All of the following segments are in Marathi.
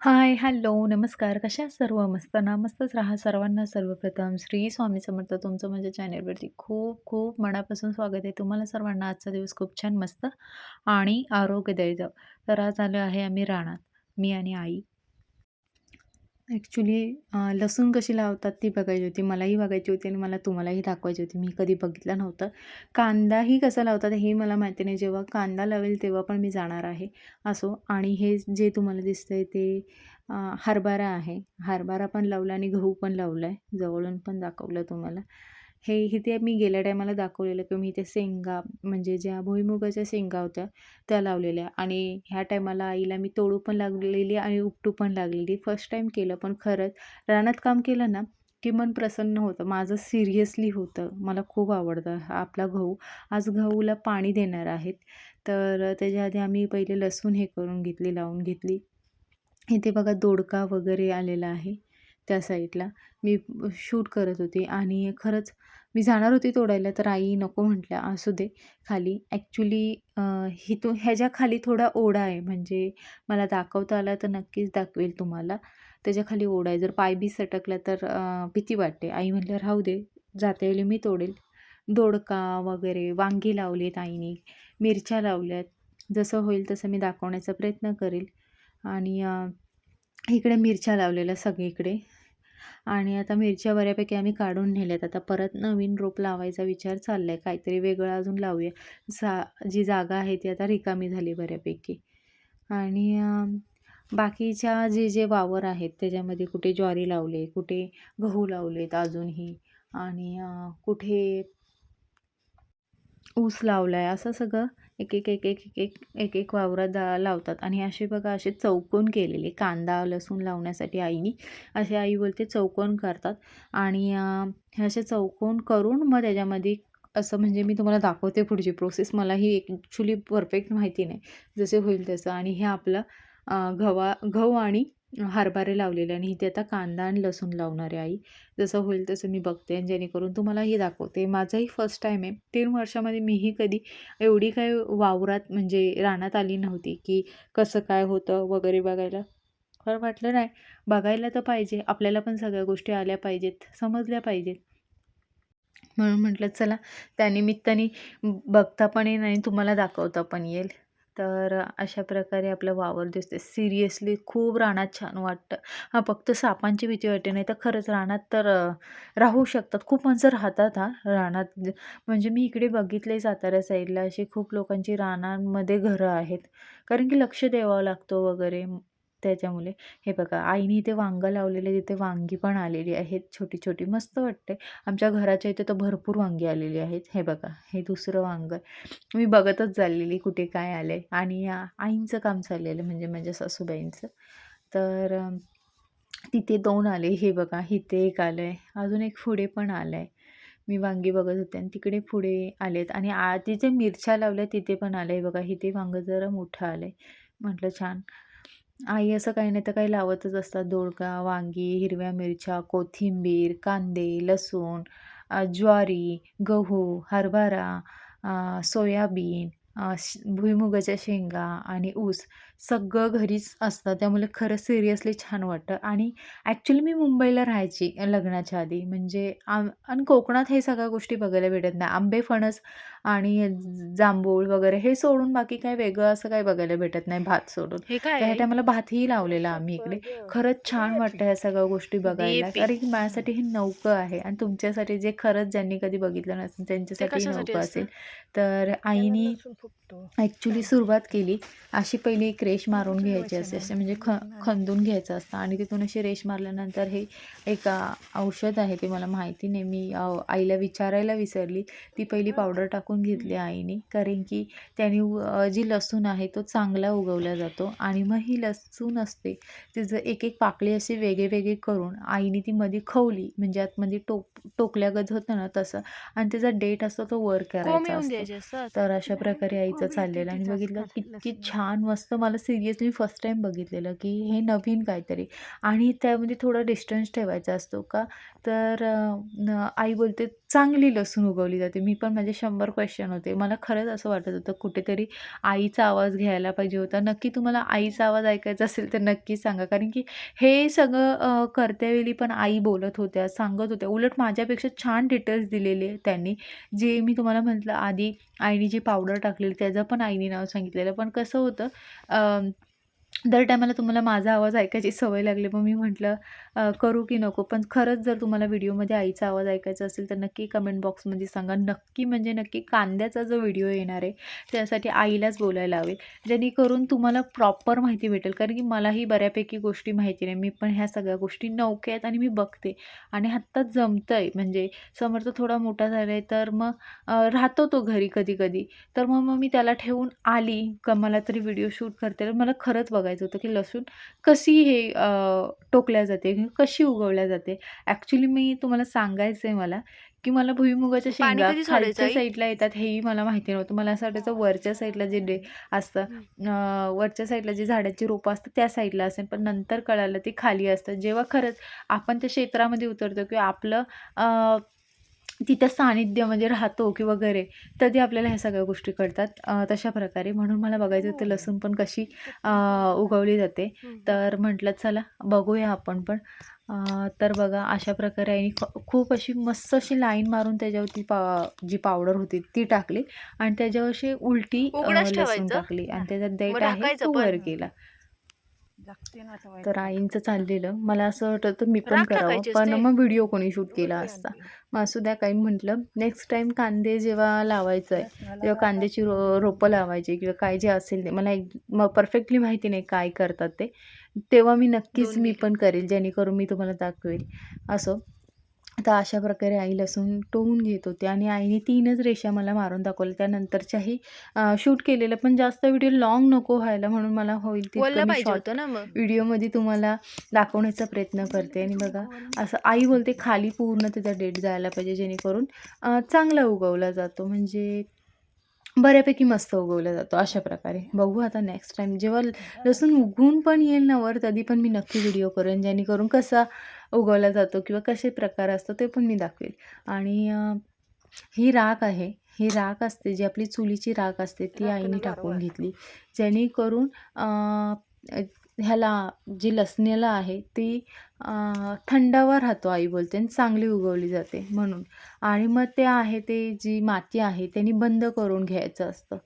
हाय, हॅलो, नमस्कार. कशा आहात सर्व? मस्त ना? मस्तच राहा. सर्वांना सर्वप्रथम श्री स्वामी समर्थ. तुमचं माझ्या चॅनलवरती खूप खूप मनापासून स्वागत आहे. तुम्हाला सर्वांना आजचा दिवस खूप छान, मस्त आणि आरोग्यदायी जाव तर आज आलो आहे आम्ही रानात, मी आणि आई. ॲक्च्युली लसूण कशी लावतात ती बघायची होती. मलाही बघायची होती आणि मला तुम्हालाही दाखवायची होती. मी कधी बघितलं नव्हतं. कांदाही कसा लावतात हे मला माहिती नाही. जेव्हा कांदा लावेल तेव्हा पण मी जाणार आहे. असो आणि हे जे तुम्हाला दिसतं आहे ते हरभरा आहे. हरभरा पण लावला आणि गहू पण लावला आहे. जवळून पण दाखवलं तुम्हाला. हे इथे मी गेल्या टायमाला दाखवलेलं की मी इथे शेंगा म्हणजे ज्या भुईमुगाच्या शेंगा होत्या त्या लावलेल्या आणि ह्या टायमाला आईला मी तोडू पण लागलेली आणि उपटू पण लागलेली. फर्स्ट टाईम केलं पण खरंच रानात काम केलं ना, की मन प्रसन्न होतं. माझं सिरियसली होतं. मला खूप आवडतं हा आपला गहू. आज गहूला पाणी देणार आहेत. तर त्याच्या आधी आम्ही पहिले लसूण हे करून घेतली, लावून घेतली. इथे बघा दोडका वगैरे आलेला आहे त्या साईडला. मी शूट करत होते आणि खरंच मी जाणार होती तोडायला तर आई नको म्हटल्या, "असू दे खाली." ॲक्च्युली ही तो ह्याच्या खाली थोडा ओढा आहे म्हणजे मला दाखवता आला तर नक्कीच दाखवेल तुम्हाला. त्याच्याखाली ओढा आहे. जर पाय बी सटकला तर भीती वाटते. आई म्हटलं "राहू दे, जातेवेळी मी तोडेल." दोडका वगैरे, वांगी लावलेत आईने मिरच्या लावल्यात. जसं होईल तसं मी दाखवण्याचा प्रयत्न करेल आणि इकडे मिरच्या लावलेल्या सगळीकडे आणि आता मिरच्या बऱ्यापैकी आम्ही काढून नेल्यात. आता परत नवीन रोप लावायचा विचार चालला आहे. काहीतरी वेगळं अजून लावूया. सा जी जागा आहे ती आता रिकामी झाली बऱ्यापैकी आणि बाकीच्या जे जे वावर आहेत त्याच्यामध्ये कुठे ज्वारी लावले, कुठे गहू लावलेत अजूनही आणि कुठे ऊस लावला आहे असं सगळं एक एक एक एक एक एक एक एक वावरात दा लावतात. आणि असे बघा असे चौकोन केलेले कांदा लसूण लावण्यासाठी आईनी. असे आई बोलते चौकोन करतात. आणि हे असे चौकोन करून मग त्याच्यामध्ये असं म्हणजे मी तुम्हाला दाखवते पुढची प्रोसेस मला ही ॲक्च्युली परफेक्ट माहिती नाही जसे होईल तसं. आणि हे आपलं अ, गव्हा गहू आणि हरभरे लावलेले आणि इथे आता कांदा आणि लसूण लावणार आहे आई. जसं होईल तसं मी बघते आणि जेणेकरून तुम्हालाही दाखवते. माझाही फर्स्ट टाईम आहे. तीन वर्षामध्ये मीही कधी एवढी काही वावरात म्हणजे रानात आली नव्हती की कसं काय होतं वगैरे बघायला. खरं वाटलं नाही बघायला तर पाहिजे. आपल्याला पण सगळ्या गोष्टी आल्या पाहिजेत समजल्या पाहिजेत. म्हणून म्हटलं चला त्यानिमित्ताने बघता पण येईल आणि तुम्हाला दाखवता पण येईल. तर अशा प्रकारे आपलं वावर दिसते सिरियसली खूप रानात छान वाटतं. हां फक्त सापांची भीती वाटते नाही तर खरंच रानात तर राहू शकतात. खूप माणसं राहतात हां रानात. म्हणजे मी इकडे बघितले सातारा साईडला अशी खूप लोकांची रानांमध्ये घरं आहेत. कारण की लक्ष द्यावं लागतो वगैरे. त्याच्यामुळे. हे बघा आईने इथे वांगं लावलेले तिथे वांगी पण आलेली आहेत छोटी छोटी मस्त वाटते आमच्या घराच्या इथे तर भरपूर वांगी आलेली आहेत. हे बघा हे दुसरं वांगं. मी बघतच चाललेली कुठे काय आलंय. आणि आईंचं काम चाललेलं म्हणजे माझ्या सासूबाईंचं. तर तिथे दोन आले. हे बघा इथे एक आलं आहे अजून एक पुढे पण आलं आहे मी वांगी बघत होते आणि तिकडे पुढे आलेत. आणि आ तिथे मिरच्या लावल्या तिथे पण आलं आहे बघा इथे वांगं जरा मोठं आलं आहे म्हटलं छान. आई असं काही नाही तर काही लावतच असतात. दोडका वांगी हिरव्या मिरच्या कोथिंबीर कांदे लसूण अ, ज्वारी गहू हरभरा अ, सोयाबीन श भुईमुगाच्या शेंगा आणि ऊस सगळं घरीच असतं. त्यामुळे खरंच सिरियसली छान वाटतं. आणि ॲक्च्युली मी मुंबईला राहायची लग्नाच्या आधी. म्हणजे आम आणि कोकणात हे सगळ्या गोष्टी बघायला भेटत नाही. आंबे फणस आणि जांभूळ वगैरे हे सोडून बाकी काय वेगळं असं काही बघायला भेटत नाही. भात सोडून. हे काय? त्या आहे? टायमाला भातही लावलेला आम्ही इकडे. खरंच छान वाटतं ह्या सगळ्या गोष्टी बघायला. कारण की माझ्यासाठी हे नौकं आहे आणि तुमच्यासाठी जे खरंच ज्यांनी कधी बघितलं नसेल ते त्यांच्यासाठी कशासाठी नौकं असतं? असेल तर आईनी ॲक्च्युली सुरुवात केली अशी पहिली एक रेष मारून घ्यायची असते असे म्हणजे ख खंदून घ्यायचं असतं. आणि तिथून अशी रेष मारल्यानंतर हे एक औषध आहे ते मला माहिती नाही. मी आईला विचारायला विसरली. ती पहिली पावडर टाकून घेतली आईने. कारण की त्याने जी लसूण आहे तो चांगला उगवला जातो. आणि मग ही लसूण असते तिचं एक एक पाकळी अशी वेगळे वेगळे करून आईने ती मध्ये खवली. म्हणजे आतमध्ये टोक टोकल्यागत होतं ना तसं. आणि त्याचा डेट असतो तो वर करायचा असतो. तर अशा प्रकारे आईचं चाललेलं आणि बघितलं किती छान मस्त मला सिरियसली फर्स्ट टाईम बघितलेलं की हे नवीन काहीतरी. आणि त्यामध्ये थोडा डिस्टन्स ठेवायचा असतो का? तर आई बोलते चांगली लसूण उगवली जाते. मी पण माझे शंभर क्वेश्चन होते. मला खरंच असं वाटत होतं कुठेतरी आईचा आवाज घ्यायला पाहिजे होता. नक्की तुम्हाला आईचा आवाज ऐकायचा असेल तर नक्की सांगा. कारण की हे सगळं करतेवेळी पण आई बोलत होत्या सांगत होत्या. उलट माझ्यापेक्षा छान डिटेल्स दिलेले त्यांनी. जे मी तुम्हाला म्हटलं आधी आईने जी पावडर सांगितलेलं त्याचं पण आईने नाव सांगितलेलं. पण कसं होतं दर टायमाला तुम्हाला माझा आवाज ऐकायची सवय लागली. मग मी म्हटलं करू की नको. पण खरंच जर तुम्हाला व्हिडिओमध्ये आईचा आवाज ऐकायचा असेल तर नक्की कमेंट बॉक्समध्ये सांगा. नक्की म्हणजे नक्की कांद्याचा जो व्हिडिओ येणार आहे त्यासाठी आईलाच बोलायला हवे जेणेकरून तुम्हाला प्रॉपर माहिती भेटेल. कारण की मलाही बऱ्यापैकी गोष्टी माहिती नाही. मी पण ह्या सगळ्या गोष्टी नौके आहेत आणि मी बघते. आणि आत्ताच जमतं आहे म्हणजे समर्थ थोडा मोठा झाला आहे तर मग राहतो तो घरी कधी कधी. तर मग मग मी त्याला ठेवून आली. का मला तरी व्हिडिओ शूट करते. तर मला खरंच बघायचं होतं की लसूण कशी हे टोकल्या जाते. किंवा कशी उगवल्या जाते? ॲक्च्युली मी तुम्हाला सांगायचं आहे मला की मला भुईमुगाच्या शेंगा खालच्या? साईडला येतात हेही मला माहिती नव्हतं. मला असं वाटायचं वरच्या साईडला जे डे असतं वरच्या साईडला जे झाडाची रोपं असतात त्या साईडला असेल पण नंतर कळालं ते खाली असतं. जेव्हा खरंच आपण त्या क्षेत्रामध्ये उतरतो किंवा आपलं तिथं सानिध्य म्हणजे राहतो की वगैरे कधी आपल्याला ह्या सगळ्या गोष्टी कळतात. तशा प्रकारे. म्हणून मला बघायचं होतं लसूण पण कशी उगवली जाते. तर म्हटलं चला बघूया आपण पण. तर बघा अशा प्रकारे आईने ख- खूप अशी मस्त अशी लाईन मारून त्याच्यावरती पा जी पावडर होती ती टाकली. आणि त्याच्यावर अशी उलटी लसूण? टाकली. आणि त्याच्यात आहे तो पण? वर केला. तर आईंचं चाललेलं. मला असं वाटत मी पण करावं. पण? मग व्हिडिओ कोणी शूट केला असता. मग असू द्या काही म्हटलं. नेक्स्ट टाइम कांदे जेव्हा लावायचं आहे तेव्हा कांद्याची रो रोपं लावायची किंवा काय जे असेल ते. मला एक मग परफेक्टली माहिती नाही काय करतात ते. तेव्हा मी नक्कीच मी. पण करेल. जेणेकरून मी तुम्हाला दाखवेल. असं. तर अशा प्रकारे आई लसूण टोवून घेत होते आणि आईने तीनच रेषा मला मारून दाखवल्या. त्यानंतरच्याही शूट केलेलं पण जास्त व्हिडिओ लॉंग नको व्हायला म्हणून मला होईल शॉर्ट होतं ना मग. व्हिडिओमध्ये तुम्हाला दाखवण्याचा प्रयत्न करते. आणि बघा असं आई बोलते खाली पूर्ण त्याचा डेट जायला पाहिजे जेणेकरून चांगला उगवला जातो. म्हणजे बऱ्यापैकी मस्त उगवला जातो अशा प्रकारे. बघू आता नेक्स्ट टाइम जेव्हा लसूण उगवून पण येईल ना वर कधी पण मी नक्की व्हिडिओ करेन जेणेकरून कसा उगवला जातो किंवा कसे प्रकार असतो ते पण मी दाखवेल. आणि ही राख आहे. ही राख असते जी आपली चुलीची राख असते ती आईने टाकून घेतली. जेणेकरून ह्याला जी लसणीला आहे ती थंडावर थंडावा राहतो आई बोलते आणि चांगली उगवली जाते म्हणून. आणि मग ते आहे ते जी माती आहे त्यांनी बंद करून घ्यायचं असतं.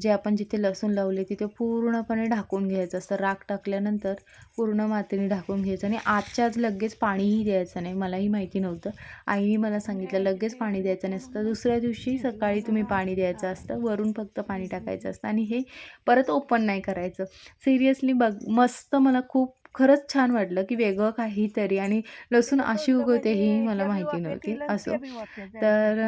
जे आपण जिथे लसूण लावले तिथे पूर्णपणे ढाकून घ्यायचं. असतं राख टाकल्यानंतर पूर्ण मातीने ढाकून घ्यायचं आणि आजच्या आज लगेच पाणीही द्यायचं नाही. मलाही माहिती नव्हतं. आईने मला सांगितलं लगेच पाणी द्यायचं नसतं दुसऱ्या दिवशी सकाळी तुम्ही पाणी द्यायचं असतं. वरून फक्त पाणी टाकायचं असतं आणि हे परत ओपन नाही करायचं. सिरियसली बघ मस्त मला खूप खरंच छान वाटलं की वेगळं काहीतरी आणि लसूण अशी उगवते ही मला माहिती नव्हती. असो. तर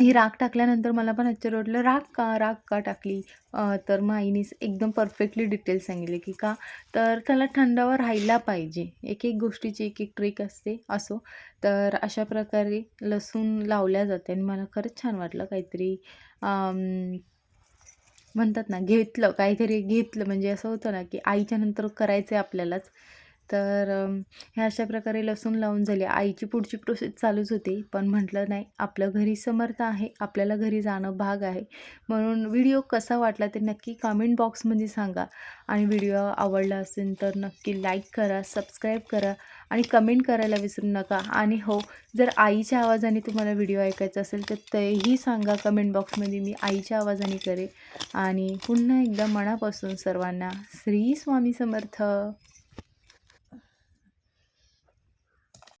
ही राख टाकल्यानंतर मला पण आश्चर्य वाटलं. राख का? राख का टाकली? अं, तर मग आईने एकदम परफेक्टली डिटेल्स सांगितले की का? तर त्याला थंडावा राहायला पाहिजे. एक एक गोष्टीची एक एक ट्रिक असते असो. तर अशा प्रकारे लसूण लावल्या जाते आणि मला खरंच छान वाटलं काहीतरी म्हणतात ना घेतलं काहीतरी घेतलं. म्हणजे असं होतं ना की आईच्या नंतर करायचं आहे आपल्यालाच. तर ह्या अशा प्रकारे लसूण लावून झाली. आईची पुढची प्रोसेस चालूच होती. पण म्हटलं नाही आपलं घरी समर्थ आहे. आपल्याला घरी जाणं भाग आहे. म्हणून व्हिडिओ कसा वाटला ते नक्की कमेंट बॉक्समध्ये सांगा. आणि व्हिडिओ आवडला असेल तर नक्की लाईक करा सबस्क्राईब करा आणि कमेंट करायला विसरू नका. आणि हो जर आईच्या आवाजाने तुम्हाला व्हिडिओ ऐकायचा असेल तर तेही सांगा कमेंट बॉक्समध्ये मी आईच्या आवाजाने करेन. आणि पुन्हा एकदा मनापासून सर्वांना श्री स्वामी समर्थ.